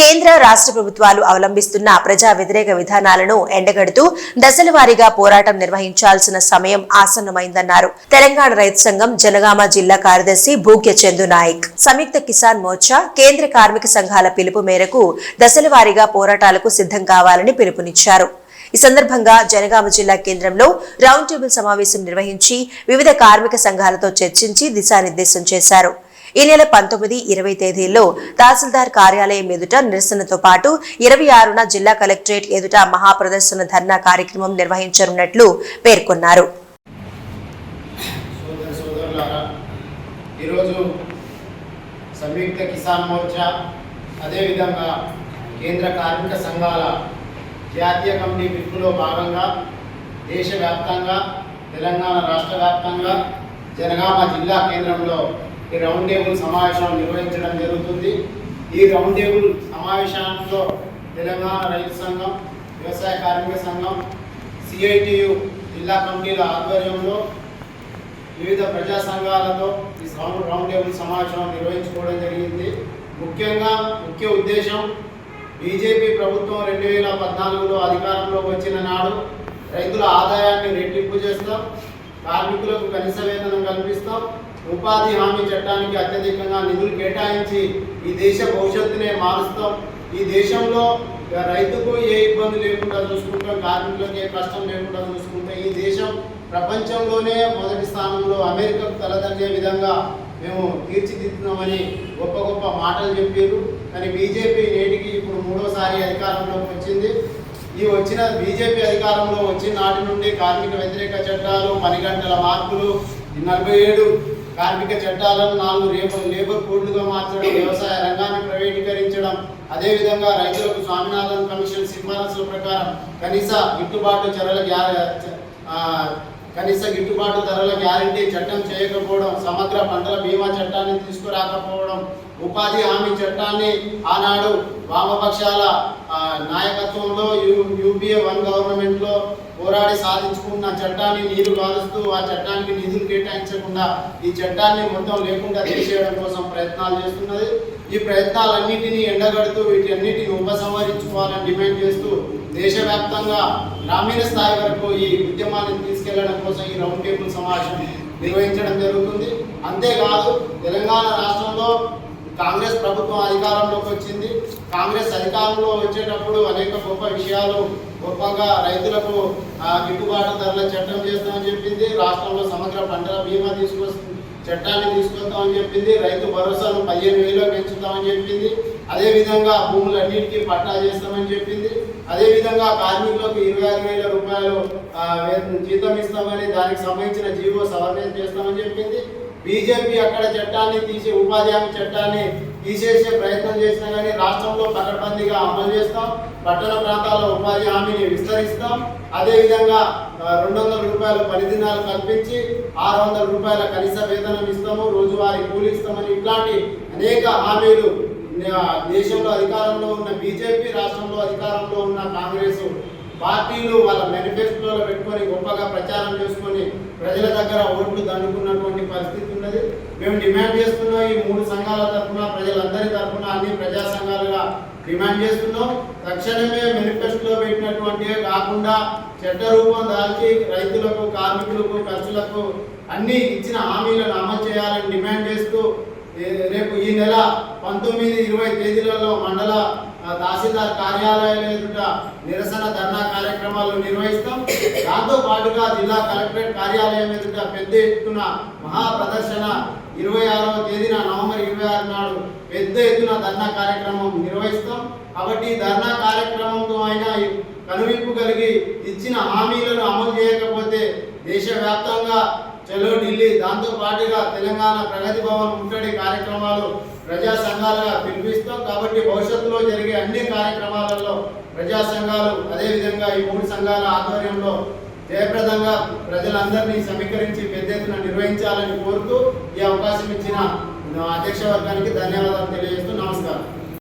కేంద్ర రాష్ట్ర ప్రభుత్వాలు అవలంబిస్తున్న ప్రజా వ్యతిరేక విధానాలను ఎండగడుతూ దశల వారీగా పోరాటం నిర్వహించాల్సిన సమయం ఆసన్నమైందన్నారు. తెలంగాణ రైతు సంఘం జనగామ జిల్లా కార్యదర్శి భూక్య చందు నాయక్. సంయుక్త కిసాన్ మోర్చా కేంద్ర కార్మిక సంఘాల పిలుపు మేరకు దశల వారీగా పోరాటాలకు సిద్ధం కావాలని పిలుపునిచ్చారు. ఈ సందర్భంగా జనగామ జిల్లా కేంద్రంలో రౌండ్ టేబుల్ సమావేశం నిర్వహించి వివిధ కార్మిక సంఘాలతో చర్చించి దిశానిర్దేశం చేశారు. ఈ నెల పంతొమ్మిది ఇరవై తేదీల్లో తహసీల్దార్ కార్యాలయం ఎదుట నిరసనతో పాటు ఇరవై ఆరున జిల్లా కలెక్టరేట్ ఎదుట మహాప్రదర్శన ధర్నా కార్యక్రమం నిర్వహించనున్నట్లు పేర్కొన్నారు. ఈరోజు సంయుక్త కిసాన్ మోర్చా అదేవిధంగా కేంద్ర కార్మిక సంఘాల జాతీయ కమిటీ పిలుపులో భాగంగా దేశవ్యాప్తంగా తెలంగాణ రాష్ట్ర వ్యాప్తంగా జనగామ జిల్లా కేంద్రంలో ఈ రౌండ్ టేబుల్ సమావేశం నిర్వహించడం జరుగుతుంది. ఈ రౌండ్ టేబుల్ సమావేశంలో తెలంగాణ రైతు సంఘం వ్యవసాయ కార్మిక సంఘం సిఐటియు జిల్లా కమిటీల ఆధ్వర్యంలో వివిధ ప్రజా సంఘాలతో ఈ రౌండ్ రౌండ్ టేబుల్ సమావేశం నిర్వహించుకోవడం జరిగింది. ముఖ్యంగా ముఖ్య ఉద్దేశం బీజేపీ ప్రభుత్వం రెండు వేల పద్నాలుగులో అధికారంలోకి వచ్చిన నాడు రైతుల ఆదాయాన్ని రెట్టింపు చేస్తాం కార్మికులకు కనీస వేతనం కల్పిస్తాం ఉపాధి హామీ చట్టానికి అత్యధికంగా నిధులు కేటాయించి ఈ దేశ భవిష్యత్తునే మారుస్తాం. ఈ దేశంలో రైతుకు ఏ ఇబ్బంది లేకుండా చూసుకుంటాం కార్మికులకు ఏ కష్టం లేకుండా చూసుకుంటాం. ఈ దేశం ప్రపంచంలోనే మొదటి స్థానంలో అమెరికాకు తలదన్నే విధంగా మేము తీర్చిదిద్దుతున్నామని గొప్ప గొప్ప మాటలు చెప్పారు. కానీ బీజేపీ నేటికి ఇప్పుడు మూడోసారి అధికారంలోకి వచ్చింది. ఈ వచ్చిన బీజేపీ అధికారంలో వచ్చిన నాటి నుండి కార్మిక వ్యతిరేక చట్టాలు పని గంటల మార్పులు నలభై ఏడు కార్మిక చట్టాలను నాలుగు లేబర్ లేబర్ కోడ్లుగా మార్చడం వ్యవసాయ రంగాన్ని ప్రైవేటీకరించడం అదేవిధంగా రైతులకు స్వామినాథన్ కమిషన్ సిఫారసుల ప్రకారం కనీస గిట్టుబాటు చర్యల కనీస గిట్టుబాటు ధరల గ్యారంటీ చట్టం చేయకపోవడం సమగ్ర పంటల బీమా చట్టాన్ని తీసుకురాకపోవడం ఉపాధి హామీ చట్టాన్ని ఆనాడు వామపక్షాల నాయకత్వంలో యూ యూపీఏ వన్ గవర్నమెంట్లో పోరాడి సాధించుకున్న చట్టాన్ని నీరు కాలుస్తూ ఆ చట్టానికి నిధులు కేటాయించకుండా ఈ చట్టాన్ని మొత్తం లేకుండా తీసేయడం కోసం ప్రయత్నాలు చేస్తున్నది. ఈ ప్రయత్నాలన్నింటినీ ఎండగడుతూ వీటన్నిటిని ఉపసంహరించుకోవాలని డిమాండ్ చేస్తూ దేశవ్యాప్తంగా గ్రామీణ స్థాయి వరకు ఈ ఉద్యమాన్ని తీసుకెళ్ళడం కోసం ఈ రౌండ్ టేబుల్ సమావేశం నిర్వహించడం జరుగుతుంది. అంతేకాదు తెలంగాణ రాష్ట్రంలో కాంగ్రెస్ ప్రభుత్వం అధికారంలోకి వచ్చింది. కాంగ్రెస్ అధికారంలో వచ్చేటప్పుడు అనేక గొప్ప విషయాలు గొప్పగా రైతులకు గిట్టుబాటు ధరల చట్టం చేస్తామని చెప్పింది. రాష్ట్రంలో సమగ్ర పంటల బీమా తీసుకొస్తుంది చట్టాన్ని తీసుకొస్తామని చెప్పింది. రైతు భరోసాను పదిహేను వేలు పెంచుతామని చెప్పింది. అదేవిధంగా భూములన్నిటికీ పట్టా చేస్తామని చెప్పింది. అదేవిధంగా కార్మికులకు ఇరవై ఆరు వేల రూపాయలు జీతం ఇస్తామని దానికి సంబంధించిన జీవో సవరణ చేస్తామని చెప్పింది. బీజేపీ అక్కడ చట్టాన్ని తీసే ఉపాధి హామీ చట్టాన్ని తీసేసే ప్రయత్నం చేసినా కానీ రాష్ట్రంలో పకడ్బందీగా అమలు చేస్తాం. పట్టణ ప్రాంతాల్లో ఉపాధి హామీని విస్తరిస్తాం. అదేవిధంగా రెండు వందల రూపాయల పనిదినాలు కల్పించి ఆరు వందల రూపాయల కనీస వేతనం ఇస్తాము. రోజువారీ కూలి ఇస్తామని ఇట్లాంటి అనేక హామీలు దేశంలో అధికారంలో ఉన్న బీజేపీ రాష్ట్రంలో అధికారంలో ఉన్న కాంగ్రెస్ పార్టీలు వాళ్ళ మేనిఫెస్టోలో పెట్టుకొని గొప్పగా ప్రచారం చేసుకొని ప్రజల దగ్గర ఓట్లు దండుకున్నటువంటి పరిస్థితి ఉన్నది. మేము డిమాండ్ చేస్తున్నాం ఈ మూడు సంఘాల తరఫున ప్రజలందరి తరఫున అన్ని ప్రజా సంఘాలుగా డిమాండ్ చేస్తున్నాం. తక్షణమే మేనిఫెస్టోలో పెట్టినటువంటి కాకుండా చట్ట రూపం దాల్చి రైతులకు కార్మికులకు ఖర్చులకు అన్ని ఇచ్చిన హామీలను అమలు చేయాలని డిమాండ్ చేస్తూ రేపు ఈ నెల పంతొమ్మిది ఇరవై తేదీలలో మండల తహసీల్దార్ కార్యాలయాల ఎదుట నిరసన ధర్నా కార్యక్రమాలు నిర్వహిస్తాం. దాంతో పాటుగా జిల్లా కలెక్టరేట్ కార్యాలయం ఎదుట పెద్ద ఎత్తున మహా ప్రదర్శన ఇరవై ఆరవ తేదీన నవంబర్ ఇరవై ఆరు నాడు పెద్ద ఎత్తున ధర్నా కార్యక్రమం నిర్వహిస్తాం. కాబట్టి ధర్నా కార్యక్రమంతో ఆయన కనువిప్పు కలిగి ఇచ్చిన హామీలను అమలు చేయకపోతే దేశవ్యాప్తంగా చలో ఢిల్లీ దాంతో పాటుగా తెలంగాణ ప్రగతి భవన్ ముట్టడి కార్యక్రమాలు ప్రజా సంఘాలుగా పిలిపిస్తాం కాబట్టి భవిష్యత్తులో జరిగే అన్ని కార్యక్రమాలలో ప్రజా సంఘాలు అదేవిధంగా ఈ మూడు సంఘాల ఆధ్వర్యంలో జయప్రదంగా ప్రజలందరినీ సమీకరించి పెద్ద ఎత్తున నిర్వహించాలని కోరుతూ ఈ అవకాశం ఇచ్చిన అధ్యక్ష వర్గానికి ధన్యవాదాలు తెలియజేస్తూ నమస్కారం.